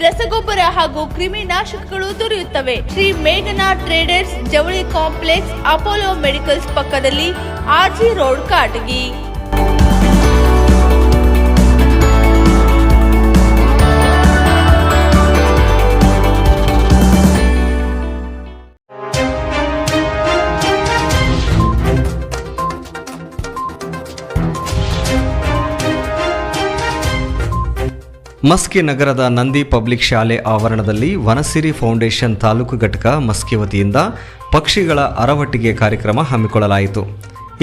ರಸಗೊಬ್ಬರ ಹಾಗೂ ಕ್ರಿಮಿನಾಶಕಗಳು ದೊರೆಯುತ್ತವೆ. ಶ್ರೀ ಮೇಘನಾ ಟ್ರೇಡರ್ಸ್ ಜವಳಿ ಕಾಂಪ್ಲೆಕ್ಸ್ ಅಪೋಲೋ ಮೆಡಿಕಲ್ಸ್ ಪಕ್ಕದಲ್ಲಿ ಆರ್ಜಿ ರೋಡ್, ಕಾಟಗಿ. ಮಸ್ಕಿ ನಗರದ ನಂದಿ ಪಬ್ಲಿಕ್ ಶಾಲೆ ಆವರಣದಲ್ಲಿ ವನಸಿರಿ ಫೌಂಡೇಶನ್ ತಾಲೂಕು ಘಟಕ ಮಸ್ಕಿ ವತಿಯಿಂದ ಪಕ್ಷಿಗಳ ಅರವಟ್ಟಿಗೆ ಕಾರ್ಯಕ್ರಮ ಹಮ್ಮಿಕೊಳ್ಳಲಾಯಿತು.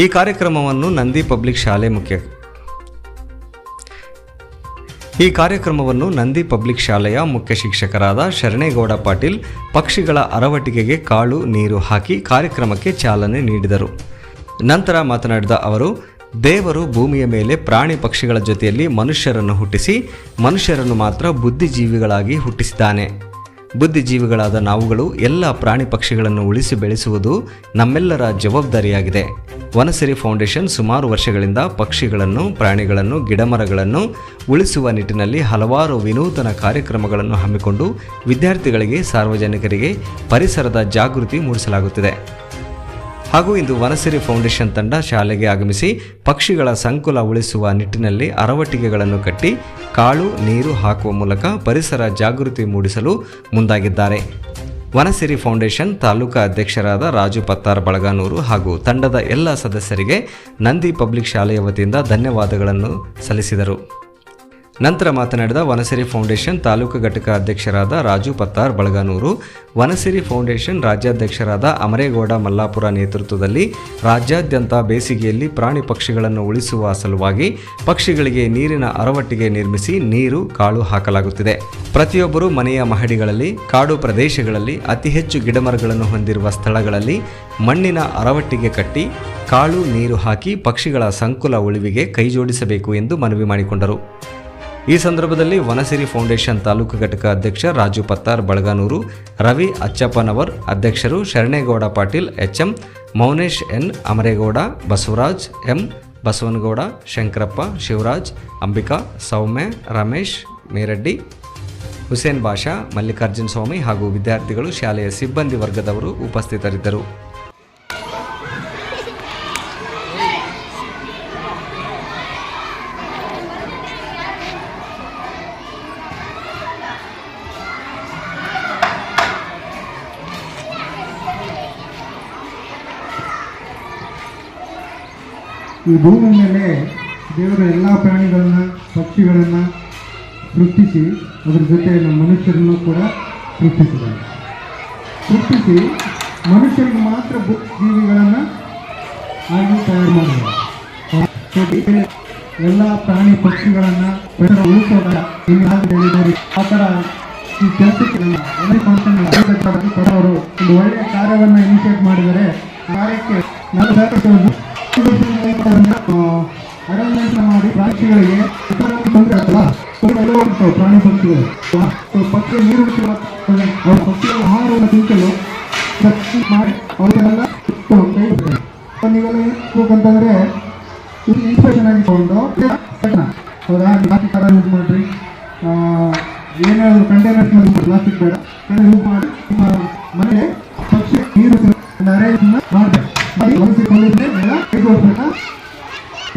ಈ ಕಾರ್ಯಕ್ರಮವನ್ನು ನಂದಿ ಪಬ್ಲಿಕ್ ಶಾಲೆ ಮುಖ್ಯ ಈ ಕಾರ್ಯಕ್ರಮವನ್ನು ನಂದಿ ಪಬ್ಲಿಕ್ ಶಾಲೆಯ ಮುಖ್ಯ ಶಿಕ್ಷಕರಾದ ಶರಣೇಗೌಡ ಪಾಟೀಲ್ ಪಕ್ಷಿಗಳ ಅರವಟ್ಟಿಗೆಗೆ ಕಾಳು, ನೀರು ಹಾಕಿ ಕಾರ್ಯಕ್ರಮಕ್ಕೆ ಚಾಲನೆ ನೀಡಿದರು. ನಂತರ ಮಾತನಾಡಿದ ಅವರು ದೇವರು ಭೂಮಿಯ ಮೇಲೆ ಪ್ರಾಣಿ ಪಕ್ಷಿಗಳ ಜೊತೆಯಲ್ಲಿ ಮನುಷ್ಯರನ್ನು ಹುಟ್ಟಿಸಿ, ಮನುಷ್ಯರನ್ನು ಮಾತ್ರ ಬುದ್ಧಿಜೀವಿಗಳಾಗಿ ಹುಟ್ಟಿಸಿದ್ದಾನೆ. ಬುದ್ಧಿಜೀವಿಗಳಾದ ನಾವುಗಳು ಎಲ್ಲ ಪ್ರಾಣಿ ಪಕ್ಷಿಗಳನ್ನು ಉಳಿಸಿ ಬೆಳೆಸುವುದು ನಮ್ಮೆಲ್ಲರ ಜವಾಬ್ದಾರಿಯಾಗಿದೆ. ವನಸಿರಿ ಫೌಂಡೇಶನ್ ಸುಮಾರು ವರ್ಷಗಳಿಂದ ಪಕ್ಷಿಗಳನ್ನು, ಪ್ರಾಣಿಗಳನ್ನು, ಗಿಡಮರಗಳನ್ನು ಉಳಿಸುವ ನಿಟ್ಟಿನಲ್ಲಿ ಹಲವಾರು ವಿನೂತನ ಕಾರ್ಯಕ್ರಮಗಳನ್ನು ಹಮ್ಮಿಕೊಂಡು ವಿದ್ಯಾರ್ಥಿಗಳಿಗೆ, ಸಾರ್ವಜನಿಕರಿಗೆ ಪರಿಸರದ ಜಾಗೃತಿ ಮೂಡಿಸಲಾಗುತ್ತಿದೆ. ಹಾಗೂ ಇಂದು ವನಸಿರಿ ಫೌಂಡೇಶನ್ ತಂಡ ಶಾಲೆಗೆ ಆಗಮಿಸಿ ಪಕ್ಷಿಗಳ ಸಂಕುಲ ಉಳಿಸುವ ನಿಟ್ಟಿನಲ್ಲಿ ಅರವಟ್ಟಿಗೆಗಳನ್ನು ಕಟ್ಟಿ ಕಾಳು, ನೀರು ಹಾಕುವ ಮೂಲಕ ಪರಿಸರ ಜಾಗೃತಿ ಮೂಡಿಸಲು ಮುಂದಾಗಿದ್ದಾರೆ. ವನಸಿರಿ ಫೌಂಡೇಶನ್ ತಾಲೂಕಾ ಅಧ್ಯಕ್ಷರಾದ ರಾಜು ಪತ್ತಾರ್ ಬಳಗಾನೂರು ಹಾಗೂ ತಂಡದ ಎಲ್ಲ ಸದಸ್ಯರಿಗೆ ನಂದಿ ಪಬ್ಲಿಕ್ ಶಾಲೆಯ ವತಿಯಿಂದ ಧನ್ಯವಾದಗಳನ್ನು ಸಲ್ಲಿಸಿದರು. ನಂತರ ಮಾತನಾಡಿದ ವನಸಿರಿ ಫೌಂಡೇಶನ್ ತಾಲೂಕು ಘಟಕ ಅಧ್ಯಕ್ಷರಾದ ರಾಜು ಪತ್ತಾರ್ ಬಳಗಾನೂರು, ವನಸಿರಿ ಫೌಂಡೇಶನ್ ರಾಜ್ಯಾಧ್ಯಕ್ಷರಾದ ಅಮರೇಗೌಡ ಮಲ್ಲಾಪುರ ನೇತೃತ್ವದಲ್ಲಿ ರಾಜ್ಯಾದ್ಯಂತ ಬೇಸಿಗೆಯಲ್ಲಿ ಪ್ರಾಣಿ ಪಕ್ಷಿಗಳನ್ನು ಉಳಿಸುವ ಸಲುವಾಗಿ ಪಕ್ಷಿಗಳಿಗೆ ನೀರಿನ ಅರವಟ್ಟಿಗೆ ನಿರ್ಮಿಸಿ ನೀರು, ಕಾಳು ಹಾಕಲಾಗುತ್ತಿದೆ. ಪ್ರತಿಯೊಬ್ಬರು ಮನೆಯ ಮಹಡಿಗಳಲ್ಲಿ, ಕಾಡು ಪ್ರದೇಶಗಳಲ್ಲಿ ಅತಿ ಹೆಚ್ಚು ಗಿಡಮರಗಳನ್ನು ಹೊಂದಿರುವ ಸ್ಥಳಗಳಲ್ಲಿ ಮಣ್ಣಿನ ಅರವಟ್ಟಿಗೆ ಕಟ್ಟಿ, ಕಾಳು, ನೀರು ಹಾಕಿ ಪಕ್ಷಿಗಳ ಸಂಕುಲ ಉಳಿವಿಗೆ ಕೈಜೋಡಿಸಬೇಕು ಎಂದು ಮನವಿ ಮಾಡಿಕೊಂಡರು. ಈ ಸಂದರ್ಭದಲ್ಲಿ ವನಸಿರಿ ಫೌಂಡೇಶನ್ ತಾಲೂಕು ಘಟಕ ಅಧ್ಯಕ್ಷ ರಾಜು ಪತ್ತಾರ್ ಬಳಗಾನೂರು, ರವಿ ಅಚ್ಚಪ್ಪನವರ್ ಅಧ್ಯಕ್ಷರು Sharanegowda Patil HM, Mounesh N Amaregowda, Basavaraj M Basavanagowda, Shankarappa Shivaraj, Ambika, Soumya, Ramesh, Meraddi, Hussain Basha, Mallikarjuna Swamy ಹಾಗೂ ವಿದ್ಯಾರ್ಥಿಗಳು ಶಾಲೆಯ ಸಿಬ್ಬಂದಿ ವರ್ಗದವರು ಉಪಸ್ಥಿತರಿದ್ದರು. ಈ ಭೂಮಿ ಮೇಲೆ ದೇವರ ಎಲ್ಲ ಪ್ರಾಣಿಗಳನ್ನು, ಪಕ್ಷಿಗಳನ್ನು ಸೃಷ್ಟಿಸಿ, ಅದರ ಜೊತೆ ನಮ್ಮ ಮನುಷ್ಯರನ್ನು ಕೂಡ ಸೃಷ್ಟಿಸಿದ್ದಾರೆ. ಸೃಷ್ಟಿಸಿ ಮನುಷ್ಯರಿಗೆ ಮಾತ್ರ ಜೀವಿಗಳನ್ನು ಆಗಿ ತಯಾರು ಮಾಡಿದ್ದಾರೆ. ಎಲ್ಲ ಪ್ರಾಣಿ ಪಕ್ಷಿಗಳನ್ನು ಪರಿಸರ ಉಳಿಸೋದ ಹೇಳಿದವರು ಆ ಥರ ಈ ಕೆಲಸಕ್ಕೆ ಒಂದು ಒಳ್ಳೆಯ ಕಾರ್ಯವನ್ನು ಇನಿಷಿಯೇಟ್ ಮಾಡಿದರೆ ಕಾರ್ಯಕ್ಕೆ ಕಾರ್ಯಕ್ಕೆ ನಾನು ಸಹಕರಿಸುವುದು ಅರೇಂಜ್ಮೆಂಟ್ ಮಾಡಿ ಪ್ರಾಣಿಗಳಿಗೆ ತೊಂದರೆ ಆಗ್ತಲ್ಲ ತೊಂದರೆ ಎಲ್ಲ ಹೋಗ್ತಾವೆ ಪ್ರಾಣಿ ಪಕ್ಷಿಗಳು. ಪಕ್ಷಿ ನೀರು ಅವ್ರ ಪಕ್ಷಿಗಳ ಆಹಾರವನ್ನು ತಿಂತಲು ಪಕ್ಷಿ ಮಾಡಿ ಅವರಿಗೆಲ್ಲ ನೀವೆಲ್ಲ ಏನ್ಬೇಕಂತಂದ್ರೆ ಇದು ಇನ್ಸ್ಪಿರೇಷನ್ ಆಗಿ ತಗೊಂಡು ಸಣ್ಣ, ಹೌದಾ? ಪ್ಲಾಸ್ಟಿಕ್ ತರ ಯೂಸ್ ಮಾಡ್ರಿ. ಏನಾದ್ರು ಕಂಟೈನರ್ಸ್ ಯೂಸ್ ಪ್ಲಾಸ್ಟಿಕ್ ಬೇಡ. ಯೂಸ್ ಮಾಡಿ, ನಿಮ್ಮ ಮನೆ ಪಕ್ಷಿ ನೀರು ಅರೇಂಜ್ಮೆಂಟ್ ಮಾಡ್ಬೇಕು. ಮಾಡಿ ಒಲಿಸಿಕೊಂಡಿದ್ರೆ ಎಲ್ಲ ಕೈಗೊಳ್ಬೇಕಾ